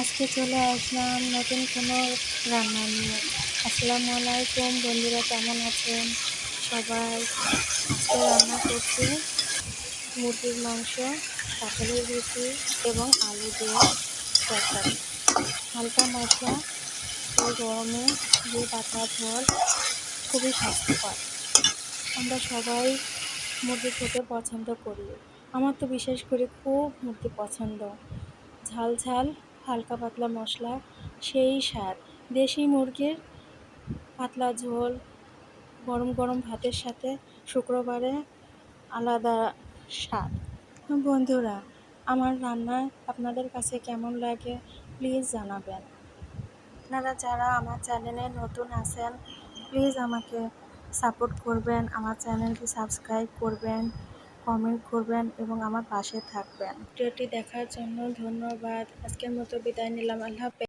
আজকে চলে আসলাম নতুন কোনো রান্না নিয়ে। আসসালামু আলাইকুম বন্ধুরা, কেমন আছেন সবাই? আজকে রান্না করছি মুরগির মাংস, কাঁঠালের রুটি এবং আলু দিয়ে তরকারি। হালকা মশলা এই গরমে দিয়ে পাতলা ঝোল খুবই স্বাস্থ্যকর। আমরা সবাই মুরগি খেতে পছন্দ করি। আমার তো বিশেষ করে খুব মুরগি পছন্দ। ঝাল ঝাল হালকা পাতলা মশলা, সেই স্বাদ। দেশি মুরগির পাতলা ঝোল, গরম গরম ভাতের সাথে শুক্রবারে আলাদা স্বাদ। বন্ধুরা, আমার রান্না আপনাদের কাছে কেমন লাগে প্লিজ জানাবেন। আপনারা যারা আমার চ্যানেলে নতুন আছেন, প্লিজ আমাকে সাপোর্ট করবেন, আমার চ্যানেলটি সাবস্ক্রাইব করবেন। কমেন্ট করবেন এবং আমার পাশে থাকবেন। ভিডিওটি দেখার জন্য ধন্যবাদ। আজকের মতো বিদায় নিলাম। আল্লাহ